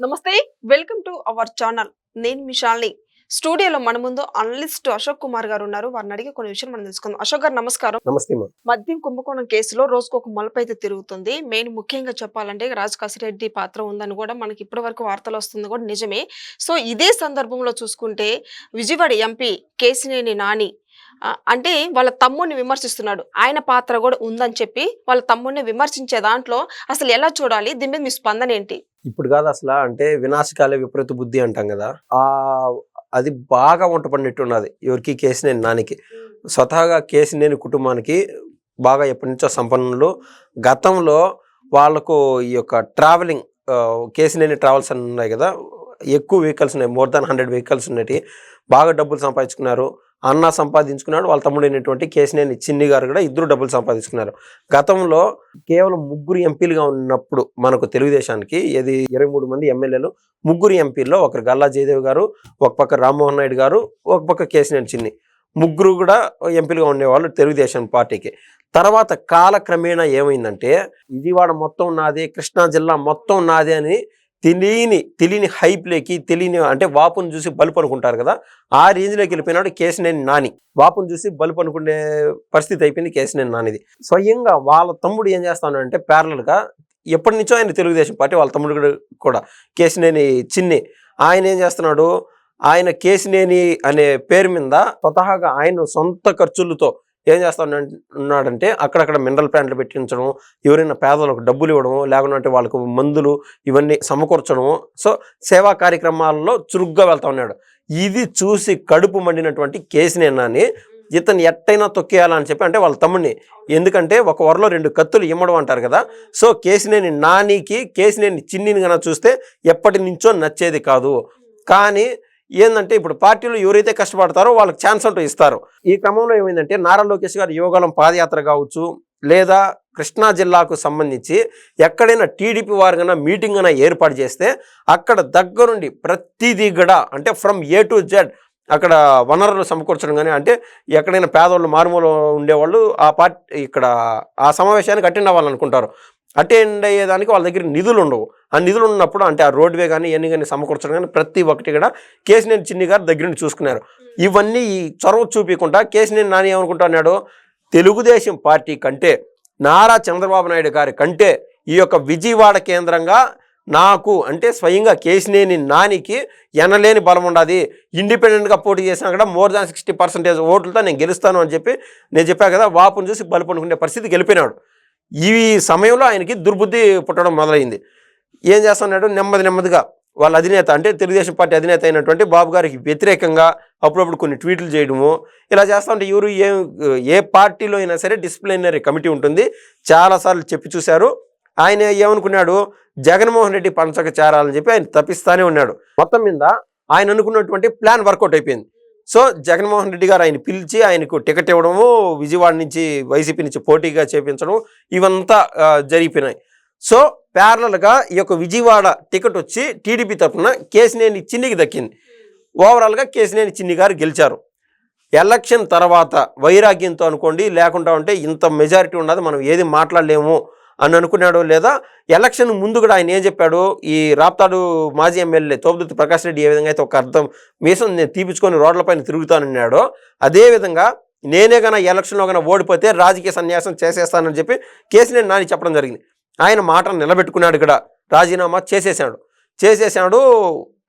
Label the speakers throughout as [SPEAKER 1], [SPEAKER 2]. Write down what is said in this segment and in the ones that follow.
[SPEAKER 1] నమస్తే welcome to our channel. నేను మిషాల్ని. స్టూడియోలో మన ముందు అనలిస్ట్ అశోక్ కుమార్ గారు ఉన్నారు. వారిని అడిగి కొన్ని విషయాలు మనం తెలుసుకుందాం. అశోక్ గారు నమస్కారం.
[SPEAKER 2] నమస్తే
[SPEAKER 1] మద్యం కుంభకోణం కేసులో రోజుకు ఒక మలుపు అయితే తిరుగుతుంది. మెయిన్ ముఖ్యంగా చెప్పాలంటే రాజ్ కాసిరెడ్డి పాత్ర ఉందని కూడా మనకి ఇప్పటి వరకు వార్తలు వస్తుంది కూడా నిజమే. సో ఇదే సందర్భంలో చూసుకుంటే విజయవాడ ఎంపీ కేసినేని నాని అంటే వాళ్ళ తమ్ముడిని విమర్శిస్తున్నాడు. ఆయన పాత్ర కూడా ఉందని చెప్పి వాళ్ళ తమ్ముడిని విమర్శించే దాంట్లో అసలు ఎలా చూడాలి? దీని మీద మీ స్పందన ఏంటి?
[SPEAKER 2] ఇప్పుడు కాదు అసలు అంటే వినాశకాలే విపరీత బుద్ధి అంటాం కదా. ఆ అది బాగా వంట ఉన్నది ఎవరికి కేసినేని నానికి. స్వతహాగా కేసినేని కుటుంబానికి బాగా ఎప్పటి నుంచో సంపన్నులు. గతంలో వాళ్ళకు ఈ యొక్క ట్రావెలింగ్ కేసినేని ట్రావెల్స్ అని ఉన్నాయి కదా. ఎక్కువ వెహికల్స్ ఉన్నాయి. మోర్ దాన్ హండ్రెడ్ వెహికల్స్ ఉన్నాయి. బాగా డబ్బులు సంపాదించుకున్నారు. అన్న సంపాదించుకున్నాడు వాళ్ళ తమ్ముడైనటువంటి కేసినేని చిన్ని గారు కూడా ఇద్దరు డబ్బులు సంపాదించుకున్నారు. గతంలో కేవలం ముగ్గురు ఎంపీలుగా ఉన్నప్పుడు మనకు తెలుగుదేశానికి ఇది ఇరవై మూడు మంది ఎమ్మెల్యేలు ముగ్గురు ఎంపీల్లో ఒకరు గల్లా జయదేవ్ గారు ఒక పక్క రామ్మోహన్ నాయుడు గారు ఒక పక్క కేసినేని చిన్ని. ముగ్గురు కూడా ఎంపీలుగా ఉండేవాళ్ళు తెలుగుదేశం పార్టీకి. తర్వాత కాలక్రమేణా ఏమైందంటే విజయవాడ మొత్తం నాదే కృష్ణా జిల్లా మొత్తం నాదే అని తెలియని తెలియని హైప్లోకి తెలియని అంటే వాపును చూసి బలుపు అనుకుంటారు కదా ఆ రేంజ్లోకి వెళ్ళిపోయినాడు కేశినేని నాని. వాపును చూసి బలుపు అనుకునే పరిస్థితి అయిపోయింది కేశినేని నానిది. స్వయంగా వాళ్ళ తమ్ముడు ఏం చేస్తాను అంటే ప్యారలల్గా ఎప్పటి నుంచో ఆయన తెలుగుదేశం పార్టీ వాళ్ళ తమ్ముడు కూడా- కేశినేని చిన్ని. ఆయన ఏం చేస్తున్నాడు? ఆయన కేశినేని అనే పేరు మీద స్వతహాగా ఆయన సొంత ఖర్చులతో ఏం చేస్తా ఉన్నాడంటే అక్కడక్కడ మినరల్ ప్లాంట్లు పెట్టించడం ఎవరైనా పేదలకు డబ్బులు ఇవ్వడం లేకుంటే వాళ్ళకు మందులు ఇవన్నీ సమకూర్చడం. సో సేవా కార్యక్రమాల్లో చురుగ్గా వెళ్తా ఉన్నాడు. ఇది చూసి కడుపు మండినటువంటి కేసినేనాని ఇతను ఎట్టయినా తొక్కేయాలని చెప్పి అంటే వాళ్ళ తమ్ముడిని. ఎందుకంటే ఒక వరలో రెండు కత్తులు ఇమ్మడం అంటారు కదా సో కేసినేని నానికి కేసినేని చిన్నిని కనుక చూస్తే ఎప్పటి నుంచో నచ్చేది కాదు. కానీ ఏంటంటే ఇప్పుడు పార్టీలో ఎవరైతే కష్టపడతారో వాళ్ళకి ఛాన్స్ అంటూ ఇస్తారు. ఈ క్రమంలో ఏమైందంటే నారా లోకేష్ గారు యువగలం పాదయాత్ర కావచ్చు లేదా కృష్ణా జిల్లాకు సంబంధించి ఎక్కడైనా టీడీపీ వారికైనా మీటింగ్ అయినా ఏర్పాటు చేస్తే అక్కడ దగ్గరుండి ప్రతిదీ కూడా అంటే ఫ్రమ్ ఏ టు జెడ్ అక్కడ వనరులు సమకూర్చడం కానీ అంటే ఎక్కడైనా పేదవాళ్ళు మారుమూల ఉండేవాళ్ళు ఆ పార్టీ ఇక్కడ ఆ సమావేశానికి అటెండ్ అవ్వాలనుకుంటారు. అటెండ్ అయ్యేదానికి వాళ్ళ దగ్గర నిధులు ఉండవు. ఆ నిధులు ఉన్నప్పుడు అంటే ఆ రోడ్వే కానీ ఇవన్నీ కానీ సమకూర్చడం కానీ ప్రతి ఒక్కటి కూడా కేసినేని చిన్ని గారు దగ్గర నుండి చూసుకున్నారు ఇవన్నీ ఈ చొరవ చూపించకుండా కేసినేని నాని ఏమనుకుంటున్నాడు? తెలుగుదేశం పార్టీ కంటే నారా చంద్రబాబు నాయుడు గారి కంటే ఈ యొక్క విజయవాడ కేంద్రంగా నాకు అంటే స్వయంగా కేసినేని నానికి ఎనలేని బలం ఉండదు. ఇండిపెండెంట్గా పోటీ చేసినా కూడా మోర్ దాన్ సిక్స్టీ పర్సెంటేజ్ ఓట్లతో నేను గెలుస్తాను అని చెప్పి నేను చెప్పా కదా వాపును చూసి బలుపనుకునే పరిస్థితి గెలిపినాడు. ఈ సమయంలో ఆయనకి దుర్బుద్ధి పుట్టడం మొదలైంది. ఏం చేస్తున్నాడు? నెమ్మది నెమ్మదిగా వాళ్ళ అధినేత అంటే తెలుగుదేశం పార్టీ అధినేత అయినటువంటి బాబు గారికి వ్యతిరేకంగా అప్పుడప్పుడు కొన్ని ట్వీట్లు చేయడము ఇలా చేస్తూ ఉంటే ఎవరు ఏ ఏ పార్టీలో అయినా సరే డిసిప్లినరీ కమిటీ ఉంటుంది. చాలాసార్లు చెప్పి చూశారు. ఆయన ఏమనుకున్నాడు? జగన్మోహన్ రెడ్డి పంచక చేరాలని చెప్పి ఆయన తప్పిస్తానే ఉన్నాడు. మొత్తం మీద ఆయన అనుకున్నటువంటి ప్లాన్ వర్కౌట్ అయిపోయింది. సో జగన్మోహన్ రెడ్డి గారు ఆయన పిలిచి ఆయనకు టికెట్ ఇవ్వడము విజయవాడ నుంచి వైసీపీ నుంచి పోటీగా చేపించడం ఇవంతా జరిగిపోయినాయి. సో ప్యారలల్గా ఈ యొక్క విజయవాడ టికెట్ వచ్చి టీడీపీ తరఫున కేసినేని చిన్నికి దక్కింది. ఓవరాల్గా కేసినేని చిన్ని గారు గెలిచారు. ఎలక్షన్ తర్వాత వైరాగ్యంతో అనుకోండి లేకుండా ఉంటే ఇంత మెజారిటీ ఉన్నది మనం ఏది మాట్లాడలేము అని అనుకున్నాడు లేదా ఎలక్షన్ ముందు కూడా ఆయన ఏం చెప్పాడు? ఈ రాప్తాడు మాజీ ఎమ్మెల్యే తోపుదుర్తి ప్రకాష్ రెడ్డి ఏ విధంగా అయితే ఒక అర్థం మీసం నేను తీపించుకొని రోడ్లపైన తిరుగుతానన్నాడో అదేవిధంగా నేనే గన ఎలక్షన్లో కన్నా ఓడిపోతే రాజకీయ సన్యాసం చేసేస్తానని చెప్పి కేసీఆర్ నాని చెప్పడం జరిగింది. ఆయన మాట నిలబెట్టుకున్నాడు ఇక్కడ. రాజీనామా చేసేసాడు చేసేసాడు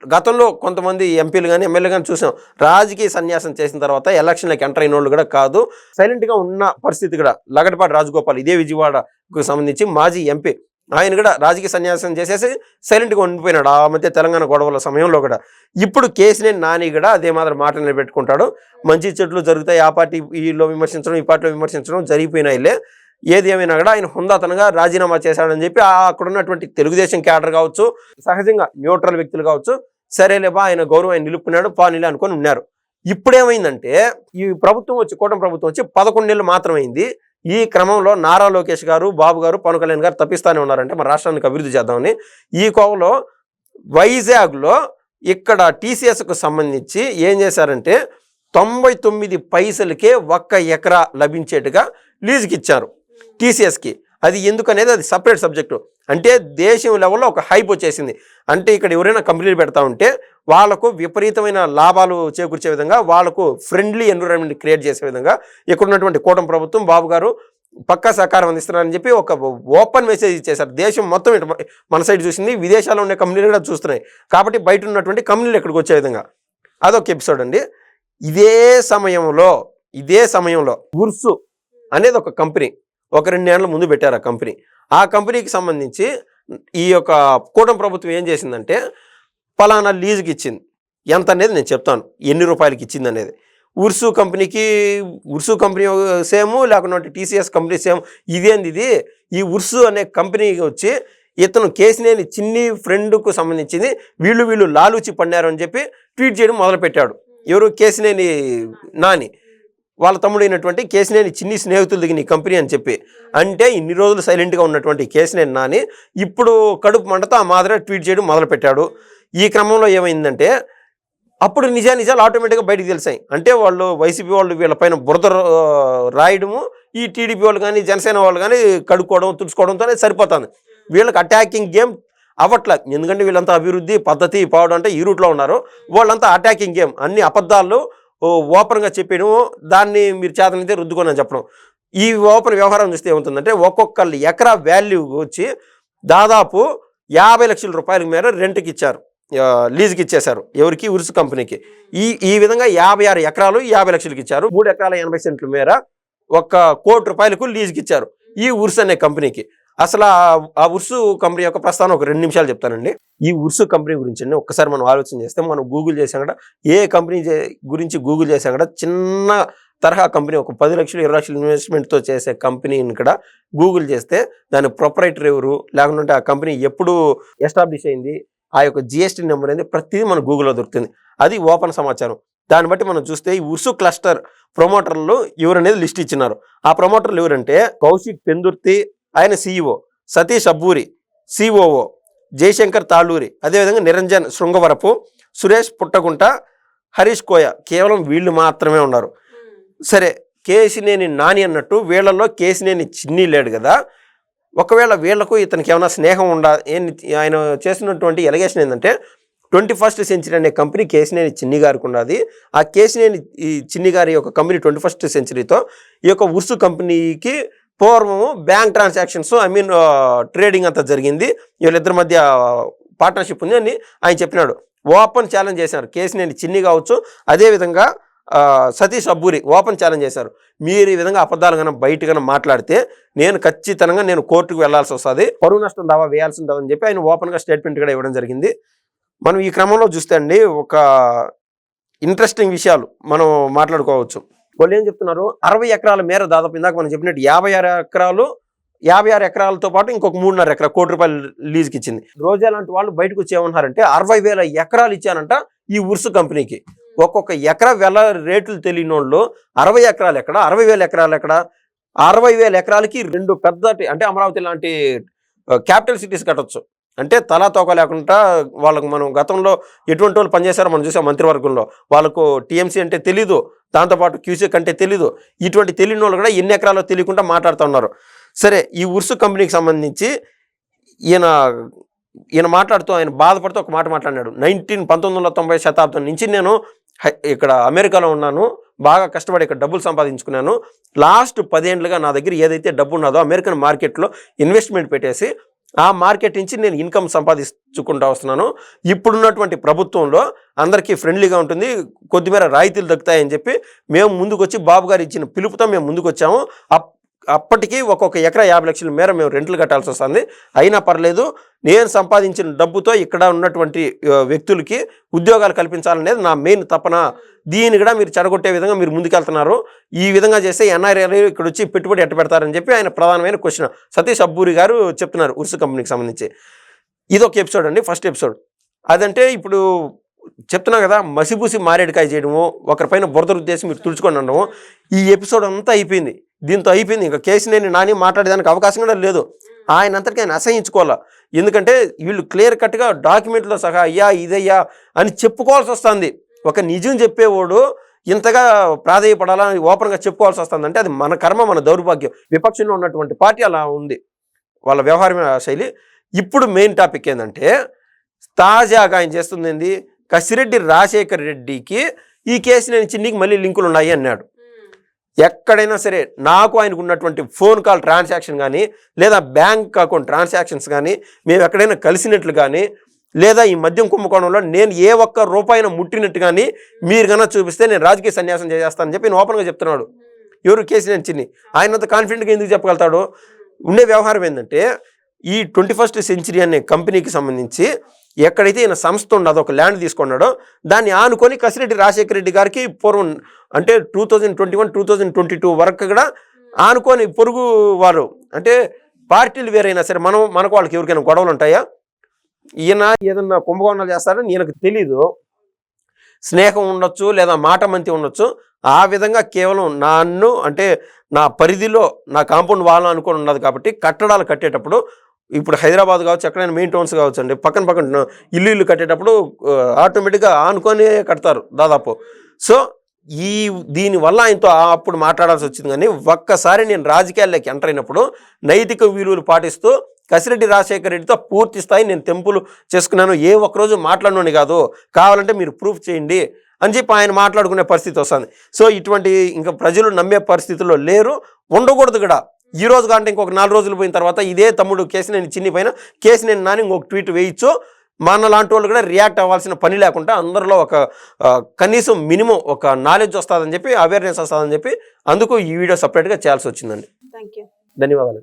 [SPEAKER 2] గతంలో కొంతమంది ఎంపీలు కానీ ఎమ్మెల్యే కానీ చూసాం. రాజకీయ సన్యాసం చేసిన తర్వాత ఎలక్షన్లకు ఎంటర్ అయిన వాళ్ళు కూడా కాదు. సైలెంట్గా ఉన్న పరిస్థితి కూడా లగడపాటి రాజగోపాల్ ఇదే విజయవాడకు సంబంధించి మాజీ ఎంపీ. ఆయన కూడా రాజకీయ సన్యాసం చేసేసి సైలెంట్గా ఉండిపోయినాడు. ఆ మధ్య తెలంగాణ గొడవల సమయంలో కూడా. ఇప్పుడు కేసినేని నాని కూడా అదే మాత్రం మాట నిలబెట్టుకుంటాడు. మంచి చెట్లు జరుగుతాయి. ఆ పార్టీ ఈలో విమర్శించడం ఈ పార్టీలో విమర్శించడం జరిగిపోయినాయిలే. ఏది ఏమైనా కూడా ఆయన హుందాతనంగా రాజీనామా చేశాడని చెప్పి ఆ అక్కడ ఉన్నటువంటి తెలుగుదేశం క్యాడర్ కావచ్చు సహజంగా న్యూట్రల్ వ్యక్తులు కావచ్చు సరేలే బా ఆయన గౌరవం ఆయన నిలుపుకున్నాడు పానీలే అనుకొని ఉన్నారు. ఇప్పుడేమైందంటే ఈ ప్రభుత్వం వచ్చి కూటమి ప్రభుత్వం వచ్చి పదకొండు నెలలు మాత్రమైంది. ఈ క్రమంలో నారా లోకేష్ గారు బాబు గారు పవన్ కళ్యాణ్ గారు తప్పిస్తానే ఉన్నారంటే మన రాష్ట్రానికి అభివృద్ధి చేద్దామని. ఈ కోవలో వైజాగ్లో ఇక్కడ టీసీఎస్కు సంబంధించి ఏం చేశారంటే తొంభై తొమ్మిది పైసలకే ఒక్క ఎకరా లభించేట్టుగా లీజుకి ఇచ్చారు టీసీఎస్కి. అది ఎందుకనేది అది సపరేట్ సబ్జెక్టు. అంటే దేశం లెవెల్లో ఒక హైప్ వచ్చేసింది. అంటే ఇక్కడ ఎవరైనా కంపెనీలు పెడతా ఉంటే వాళ్ళకు విపరీతమైన లాభాలు చేకూర్చే విధంగా వాళ్ళకు ఫ్రెండ్లీ ఎన్విరాన్మెంట్ క్రియేట్ చేసే విధంగా ఇక్కడ ఉన్నటువంటి కూటమి ప్రభుత్వం బాబు గారు పక్కా సహకారం అందిస్తున్నారని చెప్పి ఒక ఓపెన్ మెసేజ్ ఇచ్చేశారు. దేశం మొత్తం ఇటు మన సైడ్ చూసింది విదేశాల్లో ఉండే కంపెనీలు కూడా చూస్తున్నాయి. కాబట్టి బయట ఉన్నటువంటి కంపెనీలు ఇక్కడికి వచ్చే విధంగా. అదొక ఎపిసోడ్ అండి. ఇదే సమయంలో ఇదే సమయంలో ఉర్సు అనేది ఒక కంపెనీ. ఒక రెండు నెలల ముందు పెట్టారు ఆ కంపెనీ. ఆ కంపెనీకి సంబంధించి ఈ యొక్క కూటమి ప్రభుత్వం ఏం చేసిందంటే ఫలానా లీజుకి ఇచ్చింది. ఎంత అనేది నేను చెప్తాను. ఎన్ని రూపాయలకి ఇచ్చింది అనేది ఉర్సు కంపెనీకి ఉర్సు కంపెనీ సేమ్ లేకుంటే టీసీఎస్ కంపెనీ సేమ్ ఇదేంది ఇది? ఈ ఉర్సు అనే కంపెనీకి వచ్చి ఇతను కేసినేని చిన్ని ఫ్రెండ్కు సంబంధించింది. వీళ్ళు వీళ్ళు లాలూచి పన్నారు అని చెప్పి ట్వీట్ చేయడం మొదలుపెట్టాడు. ఎవరు? కేసినేని నాని. వాళ్ళ తమ్ముడైనటువంటి కేసినేని చిన్ని స్నేహితులు దిగిన కంపెనీ అని చెప్పి. అంటే ఇన్ని రోజులు సైలెంట్గా ఉన్నటువంటి కేసినేని నాని ఇప్పుడు కడుపు మంటతో ఆ మాదిరి ట్వీట్ చేయడం మొదలుపెట్టాడు. ఈ క్రమంలో ఏమైందంటే అప్పుడు నిజా నిజాలు ఆటోమేటిక్గా బయటకు తెలిసాయి. అంటే వాళ్ళు వైసీపీ వాళ్ళు వీళ్ళపైన బురద రాయడము ఈ టీడీపీ వాళ్ళు కానీ జనసేన వాళ్ళు కానీ కడుక్కోవడం తుడుచుకోవడంతోనే సరిపోతుంది. వీళ్ళకి అటాకింగ్ గేమ్ అవట్ల ఎందుకంటే వీళ్ళంతా అభివృద్ధి పద్ధతి పోవడం అంటే ఈ రూట్లో ఉన్నారు. వాళ్ళంతా అటాకింగ్ గేమ్ అన్ని అబద్ధాలు ఓపెన్గా చెప్పడం దాన్ని మీరు చేతనైతే రుద్దుకొని అని చెప్పడం. ఈ ఓపెన్ వ్యవహారం చూస్తే ఏమవుతుందంటే ఒక్కొక్కళ్ళు ఎకరా వాల్యూ వచ్చి దాదాపు యాభై లక్షల రూపాయల మేర రెంట్కి ఇచ్చారు. లీజుకి ఇచ్చేశారు. ఎవరికి? ఉరుసు కంపెనీకి. ఈ ఈ విధంగా యాభై ఆరు ఎకరాలు యాభై లక్షలకి ఇచ్చారు. మూడు ఎకరాల ఎనభై సెంట్ల మేర ఒక కోటి రూపాయలకు లీజుకి ఇచ్చారు. ఈ ఉరుసు అనే కంపెనీకి. అసలు ఆ- ఆ ఉర్సు కంపెనీ యొక్క ప్రస్థానం ఒక రెండు నిమిషాలు చెప్తానండి. ఈ ఉర్సు కంపెనీ గురించి అండి ఒక్కసారి మనం ఆలోచన చేస్తే మనం గూగుల్ చేసాం కూడా ఏ కంపెనీ గురించి గూగుల్ చేసాం కూడా చిన్న తరహా కంపెనీ ఒక పది లక్షలు ఇరవై లక్షలు ఇన్వెస్ట్మెంట్తో చేసే కంపెనీని కూడా గూగుల్ చేస్తే దాని ప్రొపరైటర్ ఎవరు లేకుంటే ఆ కంపెనీ ఎప్పుడు ఎస్టాబ్లిష్ అయింది ఆ యొక్క జిఎస్టీ నెంబర్ అనేది ప్రతిదీ మన గూగుల్లో దొరుకుతుంది. అది ఓపెన్ సమాచారం. దాన్ని బట్టి మనం చూస్తే ఈ ఉర్సు క్లస్టర్ ప్రమోటర్లు ఎవరనేది లిస్ట్ ఇచ్చినారు. ఆ ప్రమోటర్లు ఎవరంటే కౌశిక్ పెందుర్తి ఆయన సిఇఓ సతీష్ అబ్బూరి సిఓఓ జయశంకర్ తాళూరి అదేవిధంగా నిరంజన్ శృంగవరపు సురేష్ పుట్టగుంట హరీష్ కోయ. కేవలం వీళ్ళు మాత్రమే ఉన్నారు. సరే కేసినేని నాని అన్నట్టు వీళ్ళల్లో కేసినేని చిన్ని లేడు కదా. ఒకవేళ వీళ్ళకు ఇతనికి ఏమైనా స్నేహం ఉండా ఆయన చేసినటువంటి ఎలిగేషన్ ఏంటంటే ట్వంటీ ఫస్ట్ సెంచరీ అనే కంపెనీ కేసినేని చిన్ని గారికి ఉన్నది ఆ కేసినేని ఈ చిన్ని గారి యొక్క కంపెనీ ట్వంటీ ఫస్ట్ సెంచరీతో ఈ యొక్క ఉర్సు కంపెనీకి పూర్వము bank transactions I mean trading అంతా జరిగింది. వీళ్ళిద్దరి మధ్య పార్ట్నర్షిప్ ఉంది అని ఆయన చెప్పినాడు. ఓపెన్ ఛాలెంజ్ చేశారు. కేసినేని చిన్ని కావచ్చు. అదేవిధంగా సతీష్ అబ్బూరి ఓపెన్ ఛాలెంజ్ చేశారు. మీరు ఈ విధంగా అబద్ధాలు కన్నా బయట కన్నా మాట్లాడితే నేను ఖచ్చితంగా నేను కోర్టుకు వెళ్ళాల్సి వస్తుంది. పరువు నష్టం దావా వేయాల్సి ఉంటుందని చెప్పి ఆయన ఓపెన్గా స్టేట్మెంట్ కూడా ఇవ్వడం జరిగింది. మనం ఈ క్రమంలో చూస్తే అండి ఒక ఇంట్రెస్టింగ్ విషయాలు మనం మాట్లాడుకోవచ్చు. వాళ్ళు ఏం చెప్తున్నారు? అరవై ఎకరాల మేర దాదాపు ఇందాక మనం చెప్పినట్టు యాభై ఆరు ఎకరాలు యాభై ఆరు ఎకరాలతో పాటు ఇంకొక మూడున్నర ఎకరా కోటి రూపాయలు లీజుకి ఇచ్చింది. రోజా లాంటి వాళ్ళు బయటకు వచ్చి ఏమన్నారంటే అరవై వేల ఎకరాలు ఇచ్చానంట ఈ ఉర్సు కంపెనీకి. ఒక్కొక్క ఎకరా వెల రేట్లు తెలియని వాళ్ళు అరవై ఎకరాలు ఎక్కడ అరవై వేల ఎకరాలు ఎక్కడ అరవై వేల ఎకరాలకి రెండు పెద్ద అంటే అమరావతి లాంటి క్యాపిటల్ సిటీస్ కట్టొచ్చు. అంటే తలా తోక లేకుండా వాళ్ళకు మనం గతంలో ఎటువంటి వాళ్ళు పనిచేశారో మనం చూసాం మంత్రివర్గంలో. వాళ్ళకు టీఎంసీ అంటే తెలీదు దాంతోపాటు క్యూసీ అంటే తెలీదు. ఇటువంటి తెలియని వాళ్ళు కూడా ఎన్ని ఎకరాలో తెలియకుండా మాట్లాడుతూ ఉన్నారు. సరే ఈ ఉర్సు కంపెనీకి సంబంధించి ఈయన ఈయన మాట్లాడుతూ ఆయన బాధపడుతూ ఒక మాట మాట్లాడినాడు. నైన్టీన్ పంతొమ్మిది వందల తొంభై శతాబ్దం నుంచి నేను ఇక్కడ అమెరికాలో ఉన్నాను. బాగా కష్టపడి ఇక్కడ డబ్బులు సంపాదించుకున్నాను. లాస్ట్ పదేండ్లుగా నా దగ్గర ఏదైతే డబ్బు ఉన్నదో అమెరికన్ మార్కెట్లో ఇన్వెస్ట్మెంట్ పెట్టేసి ఆ మార్కెట్ నుంచి నేను ఇన్కమ్ సంపాదించుకుంటూ వస్తున్నాను. ఇప్పుడున్నటువంటి ప్రభుత్వంలో అందరికీ ఫ్రెండ్లీగా ఉంటుంది. కొద్దిమేర రాయితీలు దక్కుతాయని చెప్పి మేము ముందుకొచ్చి బాబు గారు ఇచ్చిన పిలుపుతో మేము ముందుకొచ్చాము. అప్ అప్పటికి ఒక్కొక్క ఎకరా యాభై లక్షల మేర మేము రెంట్లు కట్టాల్సి వస్తుంది. అయినా పర్లేదు నేను సంపాదించిన డబ్బుతో ఇక్కడ ఉన్నటువంటి వ్యక్తులకి ఉద్యోగాలు కల్పించాలనేది నా మెయిన్ తపన. దీన్ని కూడా మీరు చెడగొట్టే విధంగా మీరు ముందుకెళ్తున్నారు. ఈ విధంగా చేస్తే ఎన్ఆర్ఐ ఇక్కడ వచ్చి పెట్టుబడి ఎట్ట పెడతారని చెప్పి ఆయన ప్రధానమైన క్వశ్చన్. సతీష్ అబ్బూరి గారు చెప్తున్నారు ఉర్సు కంపెనీకి సంబంధించి. ఇది ఒక ఎపిసోడ్ అండి ఫస్ట్ ఎపిసోడ్. అదంటే ఇప్పుడు చెప్తున్నా కదా మసిబూసి మారేడుకాయ చేయడము ఒకరిపైన బురద ఉద్దేశం మీరు తుడుచుకొని ఉండడము. ఈ ఎపిసోడ్ అంతా అయిపోయింది. దీంతో అయిపోయింది. ఇంకా కేసినేని నాని మాట్లాడేదానికి అవకాశం కూడా లేదు. ఆయన అంతటికీ ఆయన అసహించుకోవాలా? ఎందుకంటే వీళ్ళు క్లియర్ కట్గా డాక్యుమెంట్లో సహా అయ్యా ఇదయ్యా అని చెప్పుకోవాల్సి వస్తుంది. ఒక నిజం చెప్పేవాడు ఇంతగా ప్రాధేయపడాలా అని ఓపెన్గా చెప్పుకోవాల్సి వస్తుంది. అంటే అది మన కర్మ మన దౌర్భాగ్యం. విపక్షంలో ఉన్నటువంటి పార్టీ అలా ఉంది. వాళ్ళ వ్యవహారమైన శైలి. ఇప్పుడు మెయిన్ టాపిక్ ఏంటంటే తాజాగా ఆయన చేస్తుంది ఏంది? కసిరెడ్డి రాజశేఖర్ రెడ్డికి ఈ కేసు నేను చిన్నికి మళ్ళీ లింకులు ఉన్నాయి అన్నాడు. ఎక్కడైనా సరే నాకు ఆయనకు ఉన్నటువంటి ఫోన్ కాల్ ట్రాన్సాక్షన్ కానీ లేదా బ్యాంక్ అకౌంట్ ట్రాన్సాక్షన్స్ కానీ మేము ఎక్కడైనా కలిసినట్లు కానీ లేదా ఈ మద్యం కుంభకోణంలో నేను ఏ ఒక్క రూపాయిన ముట్టినట్టు కానీ మీరు కన్నా చూపిస్తే నేను రాజకీయ సన్యాసం చేసేస్తానని చెప్పి నేను ఓపెన్గా చెప్తున్నాడు. ఎవరు కేసీ నేను చిన్ని. ఆయనంత కాన్ఫిడెంట్గా ఎందుకు చెప్పగలుగుతాడు? ఉండే వ్యవహారం ఏంటంటే ఈ ట్వంటీ ఫస్ట్ సెంచరీ అనే కంపెనీకి సంబంధించి ఎక్కడైతే ఈయన సంస్థ ఉండదో ఒక ల్యాండ్ తీసుకున్నాడో దాన్ని ఆనుకొని కసిరెడ్డి రాజశేఖర రెడ్డి గారికి పూర్వం అంటే two thousand twenty one two thousand twenty two వరకు కూడా ఆనుకొని పొరుగు వారు అంటే పార్టీలు వేరైనా సరే మనం మనకు వాళ్ళకి ఎవరికైనా గొడవలు ఉంటాయా? ఈయన ఏదన్నా కుంభకోణాలు చేస్తారని ఈయనకు తెలీదు. స్నేహం ఉండొచ్చు లేదా మాట మంతి ఉండొచ్చు. ఆ విధంగా కేవలం నన్ను అంటే నా పరిధిలో నా కాంపౌండ్ వాళ్ళు అనుకుని ఉన్నది కాబట్టి కట్టడాలు కట్టేటప్పుడు ఇప్పుడు హైదరాబాద్ కావచ్చు ఎక్కడైనా మెయిన్ టౌన్స్ కావచ్చు అండి పక్కన పక్కన ఇల్లు ఇల్లు కట్టేటప్పుడు ఆటోమేటిక్గా ఆనుకొని కడతారు దాదాపు. సో ఈ దీనివల్ల ఆయనతో ఆ- అప్పుడు మాట్లాడాల్సి వచ్చింది కానీ ఒక్కసారి నేను రాజకీయాల్లోకి ఎంటర్ అయినప్పుడు నైతిక విలువలు పాటిస్తూ కసిరెడ్డి రాజశేఖర రెడ్డితో పూర్తి స్థాయి నేను తెంపులు చేసుకున్నాను ఏ ఒక్కరోజు మాట్లాడినోని కాదు కావాలంటే మీరు ప్రూఫ్ చేయండి అని చెప్పి ఆయన మాట్లాడుకునే పరిస్థితి వస్తుంది. సో ఇటువంటి ఇంకా ప్రజలు నమ్మే పరిస్థితుల్లో లేరు ఉండకూడదు కూడా. ఈ రోజు కంటే ఇంకొక నాలుగు రోజులు పోయిన తర్వాత ఇదే తమ్ముడు కేసు నేను చిన్ని పైన కేసు నేను నాని ఇంకొక ట్వీట్ వేయచ్చు. మన లాంటి వాళ్ళు కూడా రియాక్ట్ అవ్వాల్సిన పని లేకుండా అందరిలో ఒక కనీసం మినిమం ఒక నాలెడ్జ్ వస్తుందని చెప్పి అవేర్నెస్ వస్తుందని చెప్పి అందుకు ఈ వీడియో సపరేట్గా చేయాల్సి వచ్చిందండి.
[SPEAKER 1] థ్యాంక్ యూ
[SPEAKER 2] ధన్యవాదాలు.